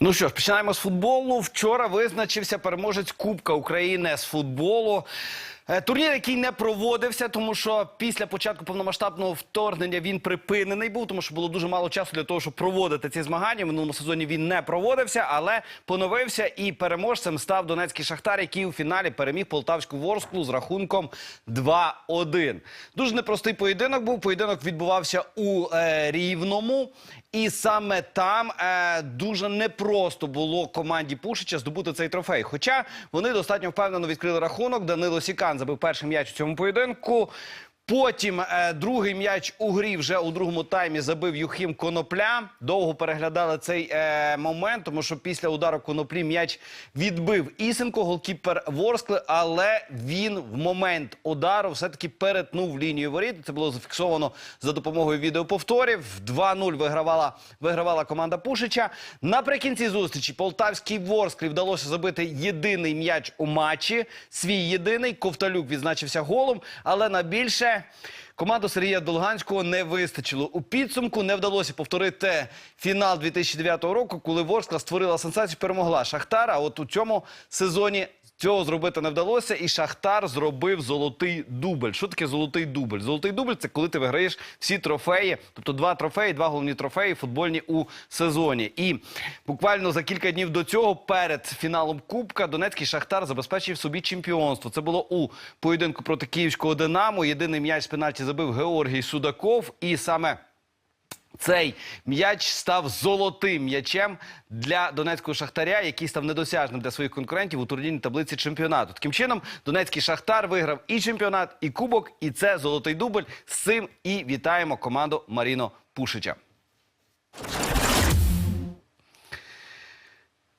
Ну що ж, починаємо з футболу. Вчора визначився переможець Кубка України з футболу. Е, Турнір, який не проводився, тому що після початку повномасштабного вторгнення він припинений був, тому що було дуже мало часу для того, щоб проводити ці змагання. В минулому сезоні він не проводився, але поновився і переможцем став Донецький Шахтар, який у фіналі переміг Полтавську Ворсклу з рахунком 2-1. Дуже непростий поєдинок був. Поєдинок відбувався у е, Рівному. І саме там е, дуже непросто було команді Пушича здобути цей трофей. Хоча вони достатньо впевнено відкрили рахунок. Данило Сікан забив перший м'яч у цьому поєдинку. Потім е, другий м'яч у грі вже у другому таймі забив Юхім Конопля. Довго переглядали цей е, момент, тому що після удару коноплі м'яч відбив Ісенко, голкіпер Ворскли, але він в момент удару все-таки перетнув лінію воріт. Це було зафіксовано за допомогою відеоповторів. 2-0 вигравала, вигравала команда Пушича. Наприкінці зустрічі Полтавській Ворсклі вдалося забити єдиний м'яч у матчі. Свій єдиний. Ковталюк відзначився голом, але на більше команду Сергія Долганського не вистачило. У підсумку не вдалося повторити фінал 2009 року, коли Ворскла створила сенсацію, перемогла Шахтара. От у цьому сезоні цього зробити не вдалося, і Шахтар зробив золотий дубль. Що таке золотий дубль? Золотий дубль це коли ти виграєш всі трофеї, тобто два трофеї, два головні трофеї футбольні у сезоні. І буквально за кілька днів до цього, перед фіналом Кубка, Донецький Шахтар забезпечив собі чемпіонство. Це було у поєдинку проти київського Динамо. Єдиний м'яч з пенальті забив Георгій Судаков, і саме. Цей м'яч став золотим м'ячем для донецького шахтаря, який став недосяжним для своїх конкурентів у турнірній таблиці чемпіонату. Таким чином, донецький шахтар виграв і чемпіонат, і кубок, і це золотий дубль. З цим і вітаємо команду Маріно Пушича.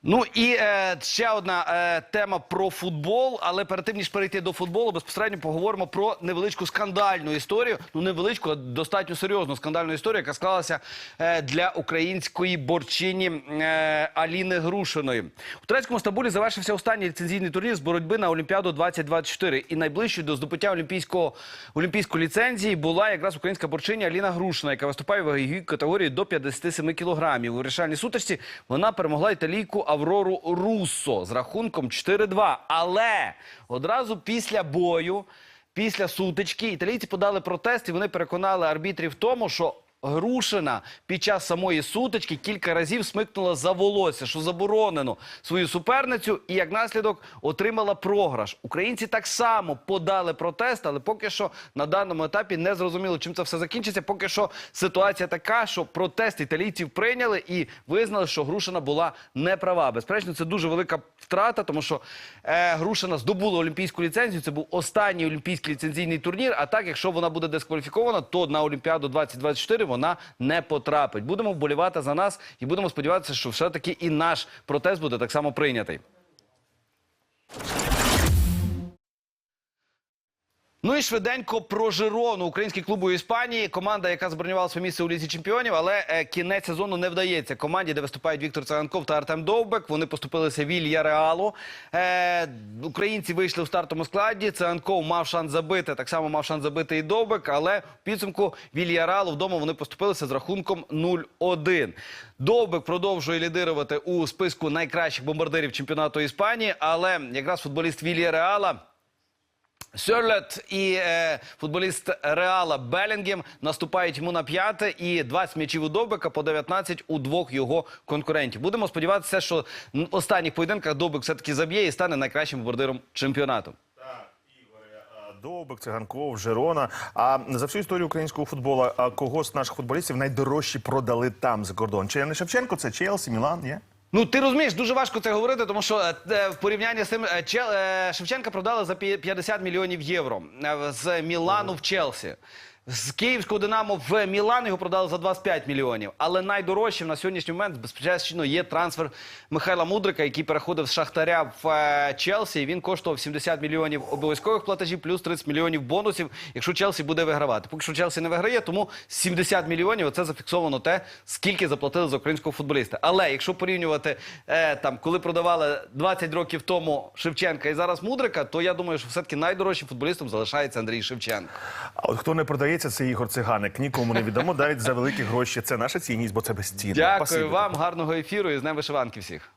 Ну і е, ще одна е, тема про футбол. Але перед тим ніж перейти до футболу, безпосередньо поговоримо про невеличку скандальну історію. Ну невеличку, а достатньо серйозну скандальну історію, яка склалася е, для української борчині е, Аліни Грушиної. У турецькому Стамбулі завершився останній ліцензійний турнір з боротьби на Олімпіаду 2024. І найближчою до здобуття олімпійського олімпійської ліцензії була якраз українська борчиня Аліна Грушина, яка виступає в ваговій категорії до 57 кілограмів. У вирішальній сутичці вона перемогла італійку Аврору Руссо з рахунком 4-2. Але одразу після бою, після сутички, італійці подали протест і вони переконали арбітрів в тому, що Грушина під час самої сутички кілька разів смикнула за волосся, що заборонено свою суперницю, і як наслідок отримала програш. Українці так само подали протест, але поки що на даному етапі не зрозуміло, чим це все закінчиться. Поки що ситуація така, що протест італійців прийняли і визнали, що Грушина була неправа. Безперечно, це дуже велика втрата, тому що е, Грушина здобула олімпійську ліцензію. Це був останній олімпійський ліцензійний турнір. А так, якщо вона буде дискваліфікована, то на Олімпіаду 2024 вона не потрапить. Будемо вболівати за нас і будемо сподіватися, що все-таки і наш протест буде так само прийнятий. Ну і швиденько про Жирону, український клуб у Іспанії. Команда, яка забронювала своє місце у лізі чемпіонів, але е, кінець сезону не вдається. Команді, де виступають Віктор Циганков та Артем Довбек. Вони поступилися Вілья Реалу. Е, українці вийшли в стартовому складі. Циганков мав шанс забити. Так само мав шанс забити і Довбек. Але в підсумку Вілья Реалу вдома вони поступилися з рахунком 0-1. Довбек продовжує лідирувати у списку найкращих бомбардирів чемпіонату Іспанії. Але якраз футболіст Вілья Реала. Сьорлет і е, футболіст Реала Белінгем наступають йому на п'яте і 20 м'ячів у Довбека по 19 у двох його конкурентів. Будемо сподіватися, що в останніх поєдинках Довбек все-таки заб'є і стане найкращим бомбардиром чемпіонату. Довбик, Циганков, Жирона. А за всю історію українського футболу, кого з наших футболістів найдорожчі продали там за кордон? Чи не Шевченко? Це Челсі, Мілан? Є? Ну, ти розумієш, дуже важко це говорити, тому що е, е, в порівнянні з тим е, Чел- е, Шевченка продали за пі- 50 мільйонів євро з Мілану в Челсі. З київського Динамо в Мілан його продали за 25 мільйонів. Але найдорожчим на сьогоднішній момент безпечно є трансфер Михайла Мудрика, який переходив з Шахтаря в е, Челсі. Він коштував 70 мільйонів обов'язкових платежів, плюс 30 мільйонів бонусів, якщо Челсі буде вигравати. Поки що Челсі не виграє, тому 70 мільйонів це зафіксовано те, скільки заплатили за українського футболіста. Але якщо порівнювати е, там, коли продавали 20 років тому Шевченка і зараз Мудрика, то я думаю, що все-таки найдорожчим футболістом залишається Андрій Шевченко. А от хто не продає здається, це Ігор Циганик. Нікому не відомо навіть за великі гроші. Це наша цінність, бо це безцінно. Дякую Спасибо. вам, гарного ефіру і з Днем вишиванки всіх.